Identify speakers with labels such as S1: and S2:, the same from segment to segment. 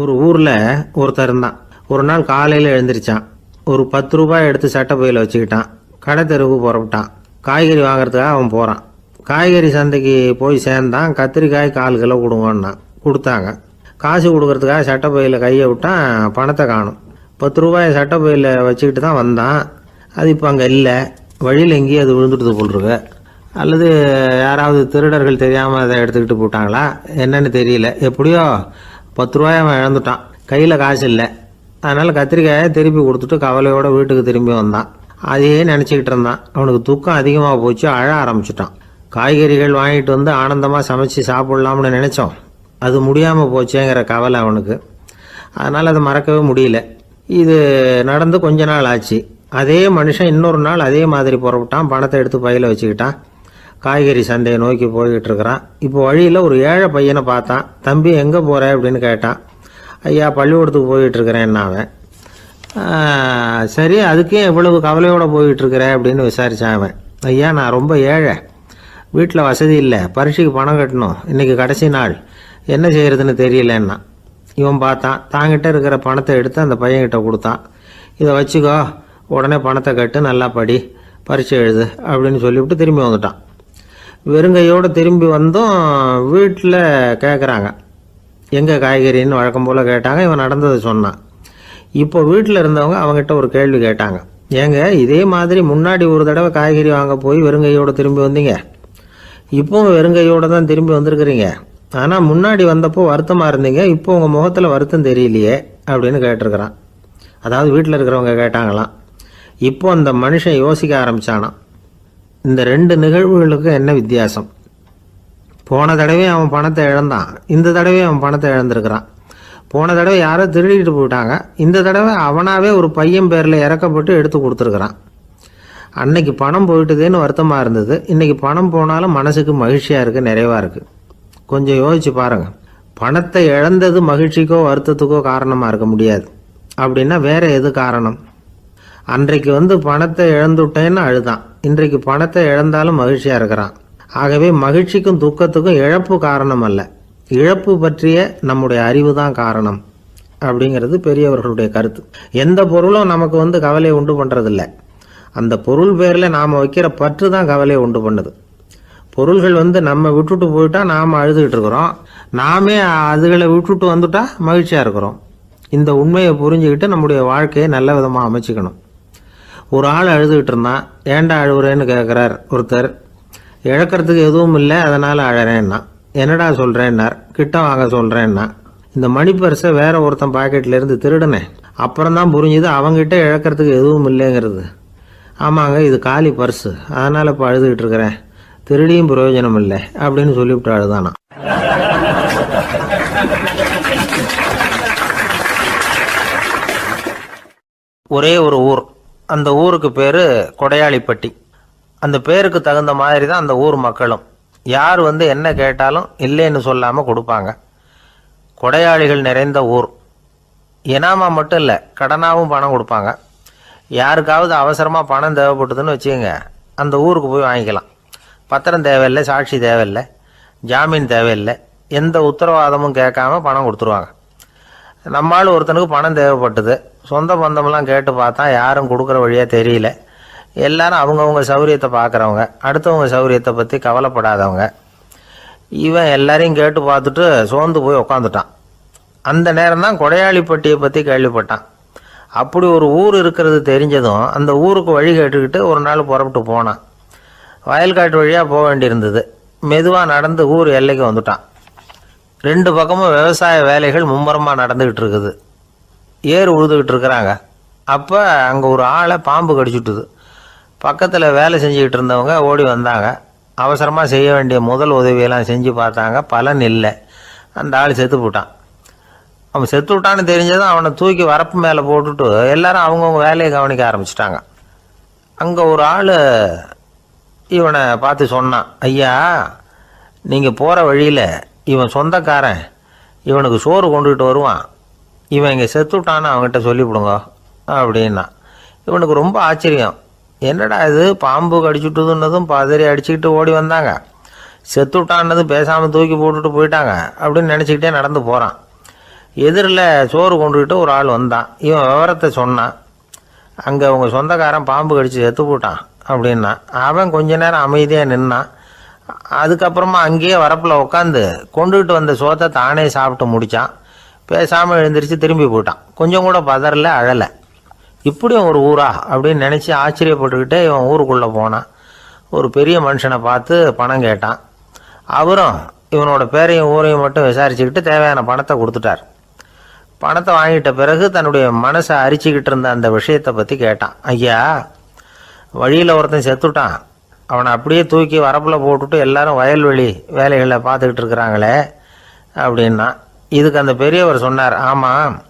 S1: ஒரு ஊரில் ஒருத்தர் இருந்தான். ஒரு நாள் காலையில் எழுந்திரிச்சான். ஒரு பத்து ரூபாய் எடுத்து சட்டை பையில் வச்சுக்கிட்டான். கடை தெருவுக்கு புறப்பட்டான். காய்கறி வாங்குறதுக்காக அவன் போகிறான் காய்கறி சந்தைக்கு போய் சேர்ந்தான். கத்திரிக்காய் கால் கிலோ கொடுங்கன்னான். கொடுத்தாங்க. காசு கொடுக்கறதுக்காக சட்டை பையில் கையை விட்டான். பணத்தை காணும். பத்து ரூபாயை சட்டை பையில் வச்சுக்கிட்டு தான் வந்தான். அது இப்போ அங்கே இல்லை. வழியில் எங்கேயும் அது விழுந்துட்டு போல் அல்லது யாராவது திருடர்கள் தெரியாமல் அதை எடுத்துக்கிட்டு போட்டாங்களா? என்னன்னு தெரியல. எப்படியோ பத்து ரூபாய் அவன் இழந்துட்டான். கையில் காசு இல்லை. அதனால் கத்திரிக்காயை திருப்பி கொடுத்துட்டு கவலையோட வீட்டுக்கு திரும்பி வந்தான். அதையே நினச்சிக்கிட்டு இருந்தான். அவனுக்கு துக்கம் அதிகமாக போச்சு. அழ ஆரம்பிச்சிட்டான். காய்கறிகள் வாங்கிட்டு வந்து ஆனந்தமாக சமைச்சு சாப்பிட்லாம்னு நினச்சோம். அது முடியாமல் போச்சேங்கிற கவலை அவனுக்கு. அதனால் அதை மறக்கவே முடியல. இது நடந்து கொஞ்ச நாள் ஆச்சு. அதே மனுஷன் இன்னொரு நாள் அதே மாதிரி புறப்பட்டான். பணத்தை எடுத்து பையில் வச்சுக்கிட்டான். காய்கறி சந்தையை நோக்கி போய்கிட்டு இருக்கிறான் இப்போ வழியில் ஒரு ஏழை பையனை பார்த்தான். தம்பி எங்கே போகிற அப்படின்னு கேட்டான். ஐயா பள்ளிக்கூடத்துக்கு போயிட்டுருக்கிறேன் அவன். சரி அதுக்கே எவ்வளவு கவலையோடு போயிட்டு அப்படின்னு விசாரிச்சான் அவன். ஐயா நான் ரொம்ப ஏழை. வீட்டில் வசதி இல்லை. பரீட்சைக்கு பணம் கட்டணும். இன்றைக்கி கடைசி நாள். என்ன செய்கிறதுன்னு தெரியலன்னா. இவன் பார்த்தான். தாங்கிட்ட இருக்கிற பணத்தை எடுத்து அந்த பையன்கிட்ட கொடுத்தான். இதை வச்சுக்கோ. உடனே பணத்தை கட்டு நல்லா படி. பரீட்சை எழுது அப்படின்னு சொல்லிவிட்டு திரும்பி வந்துட்டான். வெறுங்கையோடு திரும்பி வந்தும் வீட்டில் கேட்குறாங்க எங்கே காய்கறின்னு வழக்கம் போல் கேட்டாங்க இவன் நடந்ததை சொன்னான். இப்போ வீட்டில் இருந்தவங்க அவங்ககிட்ட ஒரு கேள்வி கேட்டாங்க. ஏங்க இதே மாதிரி முன்னாடி ஒரு தடவை காய்கறி வாங்க போய் வெறுங்கையோடு திரும்பி வந்தீங்க? இப்போவும் வெறுங்கையோடு தான் திரும்பி வந்திருக்கிறீங்க. ஆனால் முன்னாடி வந்தப்போ வருத்தமாக இருந்தீங்க இப்போ உங்கள் முகத்தில் வருத்தம் தெரியலையே அப்படின்னு கேட்டிருக்கிறான். அதாவது வீட்டில் இருக்கிறவங்க கேட்டாங்களாம். இப்போ அந்த மனுஷன் யோசிக்க ஆரம்பித்தானான் இந்த ரெண்டு நிகழ்வுகளுக்கு என்ன வித்தியாசம்? போன தடவை அவன் பணத்தை இழந்தான். இந்த தடவை அவன் பணத்தை இழந்திருக்கிறான். போன தடவை யாரோ திருடிட்டு போயிட்டாங்க. இந்த தடவை அவனாகவே ஒரு பையன் பேரில் இறக்கப்பட்டு எடுத்து கொடுத்துருக்குறான். அன்னைக்கு பணம் போயிட்டுதேன்னு வருத்தமாக இருந்தது. இன்னைக்கு பணம் போனாலும் மனசுக்கு மகிழ்ச்சியாக இருக்குது நிறைவாக இருக்குது கொஞ்சம் யோசிச்சு பாருங்கள் பணத்தை இழந்தது மகிழ்ச்சிக்கோ வருத்தத்துக்கோ காரணமாக இருக்க முடியாது. அப்படின்னா வேறு எது காரணம்? அன்றைக்கு வந்து பணத்தை இழந்துட்டேன்னு அழுதான். இன்றைக்கு பணத்தை இழந்தாலும் மகிழ்ச்சியாக இருக்கிறான். ஆகவே மகிழ்ச்சிக்கும் துக்கத்துக்கும் இழப்பு காரணம் அல்ல இழப்பு பற்றிய நம்முடைய அறிவு தான் காரணம் அப்படிங்கிறது பெரியவர்களுடைய கருத்து. எந்த பொருளும் நமக்கு வந்து கவலையை உண்டு பண்ணுறதில்ல அந்த பொருள் பேரில் நாம் வைக்கிற பற்று தான் கவலையை உண்டு பண்ணுது. பொருள்கள் வந்து நம்ம விட்டுட்டு போயிட்டா நாம் அழுதுகிட்டு இருக்கிறோம். நாமே அதுகளை விட்டுட்டு வந்துட்டா மகிழ்ச்சியாக இருக்கிறோம். இந்த உண்மையை புரிஞ்சுக்கிட்டு நம்முடைய வாழ்க்கையை நல்ல விதமாக அமைச்சிக்கணும். ஒரு ஆள் அழுதுகிட்டு இருந்தான். ஏன்டா அழுகுறேன்னு கேட்குறார் ஒருத்தர். இழக்கிறதுக்கு எதுவும் இல்லை அதனால் அழறேன்னா. என்னடா சொல்கிறேன்னார் கிட்ட வாங்க சொல்கிறேன்னா இந்த மணி பர்ஸை வேற ஒருத்தன் பாக்கெட்லேருந்து திருடினேன் அப்புறம் தான் புரிஞ்சுது அவங்ககிட்ட இழக்கிறதுக்கு எதுவும் இல்லைங்கிறது. ஆமாங்க இது காலி பர்ஸு அதனால் இப்போ அழுதுகிட்டு இருக்கிறேன். திருடியும் பிரயோஜனம் இல்லை அப்படின்னு சொல்லிவிட்டு அழுதானா ஒரே ஒரு ஊர். அந்த ஊருக்கு பேர் கொடையாளிப்பட்டி. அந்த பேருக்கு தகுந்த மாதிரி தான் அந்த ஊர் மக்களும். யார் வந்து என்ன கேட்டாலும் இல்லைன்னு சொல்லாமல் கொடுப்பாங்க. கொடையாளிகள் நிறைந்த ஊர். இனாமா மட்டும் இல்லை கடனாகவும் பணம் கொடுப்பாங்க. யாருக்காவது அவசரமாக பணம் தேவைப்பட்டதுன்னு வச்சுக்கோங்க அந்த ஊருக்கு போய் வாங்கிக்கலாம். பத்திரம் தேவையில்லை சாட்சி தேவையில்லை ஜாமீன் தேவையில்லை எந்த உத்தரவாதமும் கேட்காம பணம் கொடுத்துருவாங்க. நம்மால் ஒருத்தனுக்கு பணம் தேவைப்பட்டது. சொந்த பந்தமெல்லாம் கேட்டு பார்த்தா யாரும் கொடுக்குற வழியாக தெரியல. எல்லாரும் அவங்கவுங்க சௌரியத்தை பார்க்குறவங்க. அடுத்தவங்க சௌரியத்தை பற்றி கவலைப்படாதவங்க. இவன் எல்லாரையும் கேட்டு பார்த்துட்டு சோர்ந்து போய் உக்காந்துட்டான். அந்த நேரம் தான் கொடையாளிப்பட்டியை பற்றி கேள்விப்பட்டான். அப்படி ஒரு ஊர் இருக்கிறது தெரிஞ்சதும் அந்த ஊருக்கு வழி கேட்டுக்கிட்டு ஒரு நாள் புறப்பட்டு போனான். வயல்காட்டு வழியாக போக வேண்டியிருந்தது. மெதுவாக நடந்து ஊர் எல்லைக்கு வந்துட்டான். ரெண்டு பக்கமும் விவசாய வேலைகள் மும்முரமாக நடந்துக்கிட்டு இருக்குது ஏர் உழுதுகிட்டு இருக்கிறாங்க அப்போ அங்கே ஒரு ஆளை பாம்பு கடிச்சுட்டுது. பக்கத்தில் வேலை செஞ்சுக்கிட்டு இருந்தவங்க ஓடி வந்தாங்க. அவசரமாக செய்ய வேண்டிய முதல் உதவியெல்லாம் செஞ்சு பார்த்தாங்க. பலன் இல்லை. அந்த ஆள் செத்து போட்டான். அவன் செத்து விட்டான்னு தெரிஞ்சதும் அவனை தூக்கி வரப்பு மேலே போட்டுட்டு எல்லாரும் அவங்கவுங்க வேலையை கவனிக்க ஆரம்பிச்சிட்டாங்க. அங்கே ஒரு ஆள் இவனை பார்த்து சொன்னான். ஐயா நீங்கள் போகிற வழியில் இவன் சொந்தக்காரன். இவனுக்கு சோறு கொண்டுகிட்டு வருவான். இவன் இங்கே செத்துட்டான்னு அவன்கிட்ட சொல்லிவிடுங்க அப்படின்னா. இவனுக்கு ரொம்ப ஆச்சரியம். என்னடா இது பாம்பு கடிச்சுட்டுதுன்னதும் பதறி அடிச்சுக்கிட்டு ஓடி வந்தாங்க. செத்துட்டான்னதும் பேசாமல் தூக்கி போட்டுட்டு போயிட்டாங்க அப்படின்னு நினச்சிக்கிட்டே நடந்து போகிறான் எதிரில் சோறு கொண்டுகிட்டு ஒரு ஆள் வந்தான். இவன் விவரத்தை சொன்னான். அங்கே உங்கள் சொந்தக்காரன் பாம்பு கடித்து செத்து போட்டான் அப்படின்னா. அவன் கொஞ்ச நேரம் அமைதியாக நின்னான். அதுக்கப்புறமா அங்கேயே வரப்பில் உட்காந்து கொண்டுகிட்டு வந்த சோத்தை தானே சாப்பிட்டு முடித்தான் பேசாமல் எழுந்திரிச்சு திரும்பி போயிட்டான். கொஞ்சம் கூட பதறல அழலை. இப்படியும் ஒரு ஊரா அப்படின்னு நினச்சி ஆச்சரியப்பட்டுக்கிட்டே இவன் ஊருக்குள்ளே போனான். ஒரு பெரிய மனுஷனை பார்த்து பணம் கேட்டான். அவரும் இவனோட பேரையும் ஊரையும் மட்டும் விசாரிச்சுக்கிட்டு தேவையான பணத்தை கொடுத்துட்டார். பணத்தை வாங்கிட்ட பிறகு தன்னுடைய மனசை அரிச்சுக்கிட்டு இருந்த அந்த விஷயத்தை பற்றி கேட்டான். ஐயா வழியில் ஒருத்தன் செத்துட்டான். அவனை அப்படியே தூக்கி வரப்பில் போட்டுட்டு எல்லாரும் வயல்வெளி வேலைகளை பார்த்துக்கிட்டு இருக்கிறாங்களே அப்படின்னா இதுக்கு அந்த பெரியவர் சொன்னார் ஆமாம்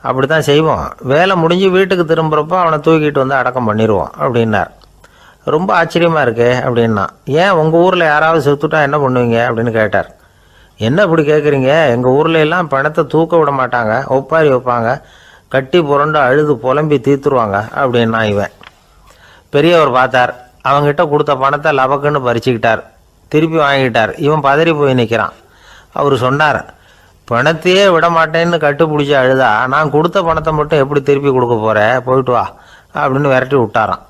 S1: அப்படி தான் செய்வோம். வேலை முடிஞ்சு வீட்டுக்கு திரும்புகிறப்போ அவனை தூக்கிட்டு வந்து அடக்கம் பண்ணிடுவோம் அப்படின்னார். ரொம்ப ஆச்சரியமாக இருக்கே அப்படின்னா ஏன் உங்கள் ஊரில் யாராவது செத்துட்டா என்ன பண்ணுவீங்க? அப்படின்னு கேட்டார். என்ன இப்படி கேட்குறீங்க எங்கள் ஊர்ல எல்லாம் பணத்தை தூக்க விட மாட்டாங்க. ஒப்பாரி வைப்பாங்க. கட்டி புரண்டு அழுது புலம்பி தீத்துருவாங்க அப்படின்னா இவன். பெரியவர் பார்த்தார். அவங்கிட்ட கொடுத்த பணத்தை லபக்குன்னு பறிச்சுக்கிட்டார். திருப்பி வாங்கிட்டார். இவன் பதறி போய் நிற்கிறான் அவர் சொன்னார் பணத்தையே விட மாட்டேன்னு கட்டுப்பிடிச்சி அழுதா நான் கொடுத்த பணத்தை மட்டும் எப்படி திருப்பி கொடுக்க போகிற போயிட்டு வா அப்படின்னு விரட்டி விட்டாராம்.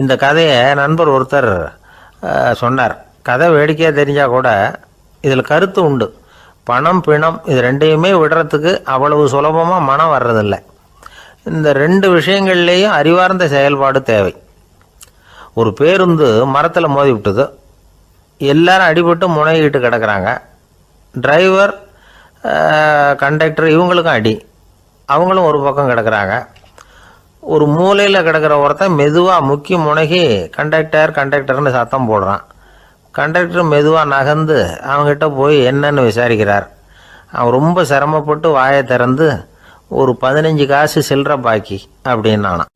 S1: இந்த கதையை நண்பர் ஒருத்தர் சொன்னார். கதை வேடிக்கையாக தெரிஞ்சால் கூட இதில் கருத்து உண்டு. பணம் பிணம் இது ரெண்டையுமே விடுறதுக்கு அவ்வளவு சுலபமாக மனம் வர்றதில்லை. இந்த ரெண்டு விஷயங்கள்லேயும் அறிவார்ந்த செயல்பாடு தேவை. ஒரு பேருந்து மரத்தில் மோதி விட்டது. எல்லாரும் அடிபட்டு முனைகிட்டு கிடக்குறாங்க. டிரைவர் கண்டக்டர் இவங்களுக்கும் அடி. அவங்களும் ஒரு பக்கம் கிடக்குறாங்க. ஒரு மூலையில் கிடக்கிற ஒருத்தன் மெதுவாக முக்கி முனகி கண்டக்டர் கண்டக்டர்னு சத்தம் போடுறான். கண்டக்டர் மெதுவாக நகர்ந்து அவங்ககிட்ட போய் என்னன்னு விசாரிக்கிறார். அவன் ரொம்ப சிரமப்பட்டு வாயை திறந்து ஒரு பதினஞ்சு காசு சில்லற பாக்கி அப்படின்னானான்.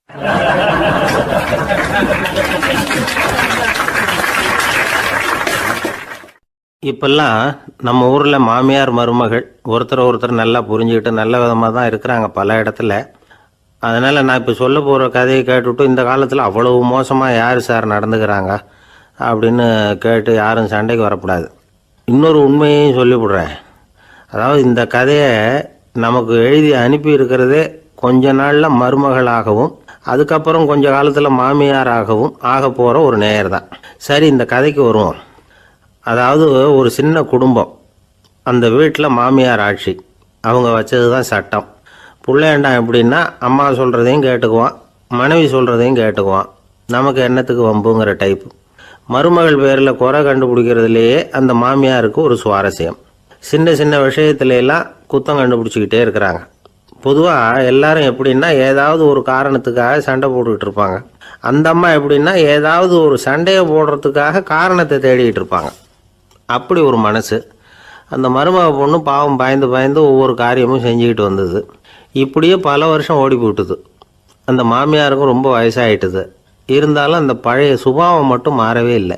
S1: இப்பெல்லாம் நம்ம ஊரில் மாமியார் மருமகள் ஒருத்தர் ஒருத்தர் நல்லா புரிஞ்சுக்கிட்டு நல்ல விதமாக தான் இருக்கிறாங்க பல இடத்துல. அதனால் நான் இப்போ சொல்ல போகிற கதையை கேட்டுவிட்டு இந்த காலத்தில் அவ்வளவு மோசமாக யார் சார் நடந்துக்கிறாங்க அப்படின்னு கேட்டு யாரும் சண்டைக்கு வரக்கூடாது. இன்னொரு உண்மையையும் சொல்லிவிடுறேன். அதாவது இந்த கதையை நமக்கு எழுதி அனுப்பி இருக்கிறதே கொஞ்ச நாளில் மருமகளாகவும் அதுக்கப்புறம் கொஞ்ச காலத்தில் மாமியாராகவும் ஆக போகிற ஒரு நேயர் தான். சரி இந்த கதைக்கு வருவோம். அதாவது ஒரு சின்ன குடும்பம். அந்த வீட்டில் மாமியார் ஆட்சி. அவங்க வச்சது தான் சட்டம். பிள்ளையாண்டான் எப்படின்னா அம்மா சொல்கிறதையும் கேட்டுக்குவான் மனைவி சொல்கிறதையும் கேட்டுக்குவான். நமக்கு என்னத்துக்கு வம்புங்கிற டைப் மருமகள் பேரில் குறை கண்டுபிடிக்கிறதுலையே அந்த மாமியாருக்கு ஒரு சுவாரஸ்யம். சின்ன சின்ன விஷயத்துலலாம் குத்தம் கண்டுபிடிச்சிக்கிட்டே இருக்கிறாங்க. பொதுவாக எல்லாரும் எப்படின்னா ஏதாவது ஒரு காரணத்துக்காக சண்டை போட்டுக்கிட்டு இருப்பாங்க. அந்த அம்மா எப்படின்னா ஏதாவது ஒரு சண்டையை போடுறதுக்காக காரணத்தை தேடிக்கிட்டு இருப்பாங்க. அப்படி ஒரு மனசு. அந்த மருமக பொண்ணு பாவம் பயந்து பயந்து ஒவ்வொரு காரியமும் செஞ்சுக்கிட்டு வந்தது. இப்படியே பல வருஷம் ஓடி போட்டுது அந்த மாமியாருக்கும் ரொம்ப வயசாகிட்டுது இருந்தாலும் அந்த பழைய சுபாவம் மட்டும் மாறவே இல்லை.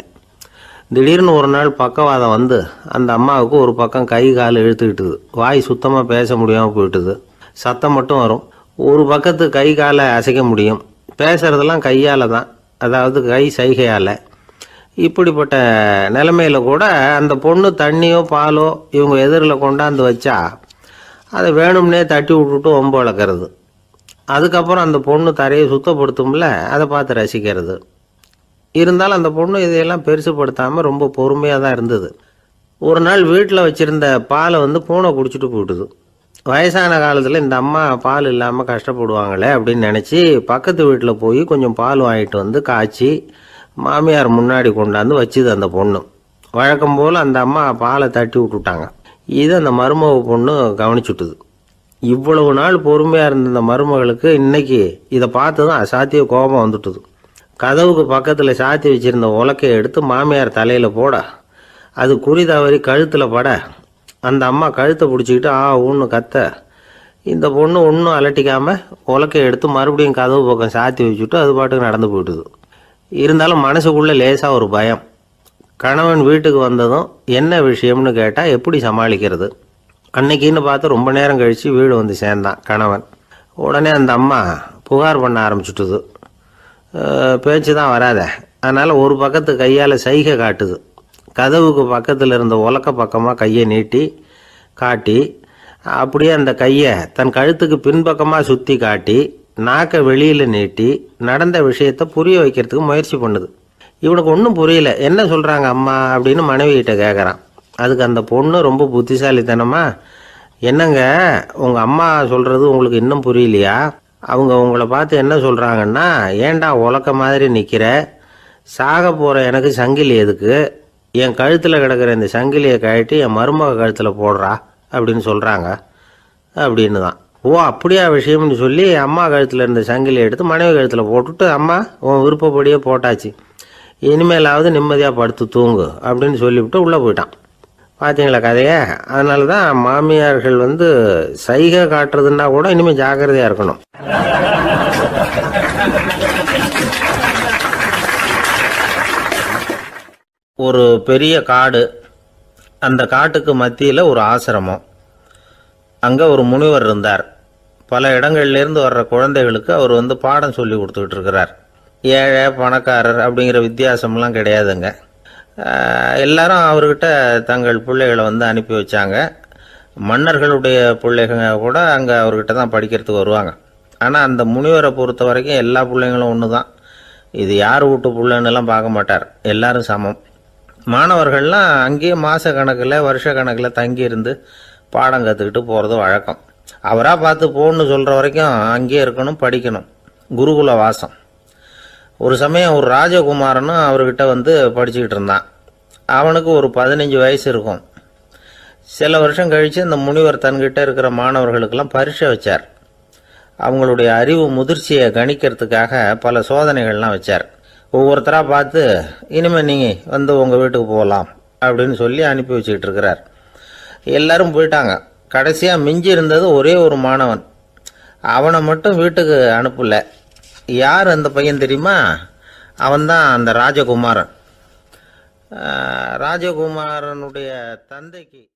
S1: திடீர்னு ஒரு நாள் பக்கவாதம் வந்து அந்த அம்மாவுக்கு ஒரு பக்கம் கை கால் இழுத்துக்கிட்டுது. வாய் சுத்தமாக பேச முடியாமல் போயிட்டுது. சத்தம் மட்டும் வரும். ஒரு பக்கத்து கை காலை அசைக்க முடியும். பேசுறதெல்லாம் கையால் தான். அதாவது கை சைகையால். இப்படிப்பட்ட நிலைமையில் கூட அந்த பொண்ணு தண்ணியோ பாலோ இவங்க எதிரில் கொண்டாந்து வச்சா அதை வேணும்னே தட்டி விட்டுட்டு ஒம்பு வளர்க்குறது. அதுக்கப்புறம் அந்த பொண்ணு தரையை சுத்தப்படுத்தும்ல அதை பார்த்து ரசிக்கிறது. இருந்தாலும் அந்த பொண்ணு இதையெல்லாம் பெருசுப்படுத்தாமல் ரொம்ப பொறுமையாக தான் இருந்தது. ஒரு நாள் வீட்டில் வச்சுருந்த பாலை வந்து பூனை குடிச்சிட்டு போயிட்டுது. வயசான காலத்தில் இந்த அம்மா பால் இல்லாமல் கஷ்டப்படுவாங்களே அப்படின்னு நினச்சி பக்கத்து வீட்டில் போய் கொஞ்சம் பால் வாங்கிட்டு வந்து காய்ச்சி மாமியார் முன்னாடி கொண்டாந்து வச்சுது அந்த பொண்ணு. வழக்கம் போல் அந்த அம்மா பாலை தட்டி விட்டுட்டாங்க. இது அந்த மருமக பொண்ணு கவனிச்சுட்டுது. இவ்வளவு நாள் பொறுமையாக இருந்த இந்த மருமகளுக்கு இன்னைக்கு இதை பார்த்து தான் சாத்திய கோபம் வந்துட்டுது. கதவுக்கு பக்கத்தில் சாத்தி வச்சிருந்த உலக்கையை எடுத்து மாமியார் தலையில் போட அது குறி தவறி கழுத்தில் பட அந்த அம்மா கழுத்தை பிடிச்சிக்கிட்டு ஆ ஊன்னு கத்த இந்த பொண்ணு ஒன்றும் அலட்டிக்காமல் உலக்கையை எடுத்து மறுபடியும் கதவு பக்கம் சாத்தி வச்சுட்டு அது பாட்டுக்கு நடந்து போயிட்டுது. இருந்தாலும் மனசுக்குள்ளே லேசாக ஒரு பயம். கணவன் வீட்டுக்கு வந்ததும் என்ன விஷயம்னு கேட்டால் எப்படி சமாளிக்கிறது? அன்னைக்குன்னு பார்த்து ரொம்ப நேரம் கழித்து வீடு வந்து சேர்ந்தான் கணவன். உடனே அந்த அம்மா புகார் பண்ண ஆரம்பிச்சுட்டுது. பேச்சு தான் வராத. அதனால் ஒரு பக்கத்து கையால் சைகை காட்டுது. கதவுக்கு பக்கத்தில் இருந்த உலக்க பக்கமாக கையை நீட்டி காட்டி அப்படியே அந்த கையை தன் கழுத்துக்கு பின்பக்கமாக சுற்றி காட்டி நாக்கை வெளியில் நீட்டி நடந்த விஷயத்த புரிய வைக்கிறதுக்கு முயற்சி பண்ணுது. இவனுக்கு ஒன்றும் புரியல. என்ன சொல்கிறாங்க அம்மா அப்படின்னு மனைவிகிட்ட கேட்குறான் அதுக்கு அந்த பொண்ணு ரொம்ப புத்திசாலித்தனமா என்னங்க உங்கள் அம்மா சொல்கிறது உங்களுக்கு இன்னும் புரியலையா? அவங்க உங்களை பார்த்து என்ன சொல்கிறாங்கன்னா ஏன்டா உலக்க மாதிரி நிற்கிற சாக போகிற எனக்கு சங்கிலி எதுக்கு? என் கழுத்தில் கிடக்கிற இந்த சங்கிலியை கழட்டி என் மருமக கழுத்தில் போடுறா? அப்படின்னு சொல்கிறாங்க அப்படின்னு தான் ஓ அப்படியா விஷயம்னு சொல்லி அம்மா கழுத்தில் இருந்த சங்கிலியை எடுத்து மனைவி கழுத்தில் போட்டுட்டு அம்மா உன் விருப்பப்படியே போட்டாச்சு. இனிமேலாவது நிம்மதியாக படுத்து தூங்கு அப்படின்னு சொல்லிவிட்டு உள்ளே போயிட்டான். பார்த்தீங்களா கதையை? அதனால தான் மாமியார்கள் வந்து சைகை காட்டுறதுன்னா கூட இனிமேல் ஜாக்கிரதையாக இருக்கணும். ஒரு பெரிய காடு. அந்த காட்டுக்கு மத்தியில் ஒரு ஆசிரமம். அங்கே ஒரு முனிவர் இருந்தார். பல இடங்கள்லேருந்து வர்ற குழந்தைகளுக்கு அவர் வந்து பாடம் சொல்லி கொடுத்துக்கிட்டு இருக்கிறார். ஏழை பணக்காரர் அப்படிங்கிற வித்தியாசம்லாம் கிடையாதுங்க. எல்லாரும் அவர்கிட்ட தங்கள் பிள்ளைகளை வந்து அனுப்பி வச்சாங்க. மன்னர்களுடைய பிள்ளைங்க கூட அங்கே அவர்கிட்ட தான் படிக்கிறதுக்கு வருவாங்க. ஆனால் அந்த முனிவரை பொறுத்த வரைக்கும் எல்லா பிள்ளைங்களும் ஒன்று தான் இது யார் வீட்டு பிள்ளைன்னுலாம் பார்க்க மாட்டார். எல்லாரும் சமம். மாணவர்கள்லாம் அங்கேயே மாத கணக்கில் வருஷ கணக்கில் தங்கி இருந்து பாடம் கற்றுக்கிட்டு போகிறது வழக்கம். அவராக பார்த்து போன்னு சொல்கிற வரைக்கும் அங்கேயே இருக்கணும் படிக்கணும். குருகுல வாசம். ஒரு சமயம் ஒரு ராஜகுமாரனும் அவர்கிட்ட வந்து படிச்சுக்கிட்டு இருந்தான். அவனுக்கு ஒரு பதினஞ்சு வயசு இருக்கும். சில வருஷம் கழித்து இந்த முனிவர் தன்கிட்ட இருக்கிற மாணவர்களுக்கெல்லாம் பரீட்சை வச்சார். அவங்களுடைய அறிவு முதிர்ச்சியை கணிக்கிறதுக்காக பல சோதனைகள்லாம் வச்சார். ஒவ்வொருத்தராக பார்த்து இனிமேல் நீங்கள் வந்து உங்கள் வீட்டுக்கு போகலாம் அப்படின்னு சொல்லி அனுப்பி வச்சுக்கிட்டு இருக்கிறார். எல்லாரும் போயிட்டாங்க. கடைசியாக மிஞ்சி இருந்தது ஒரே ஒரு மாணவன். அவனை மட்டும் வீட்டுக்கு அனுப்பல. யார் அந்த பையன் தெரியுமா? அவன்தான் அந்த ராஜகுமாரன். ராஜகுமாரனுடைய தந்தைக்கு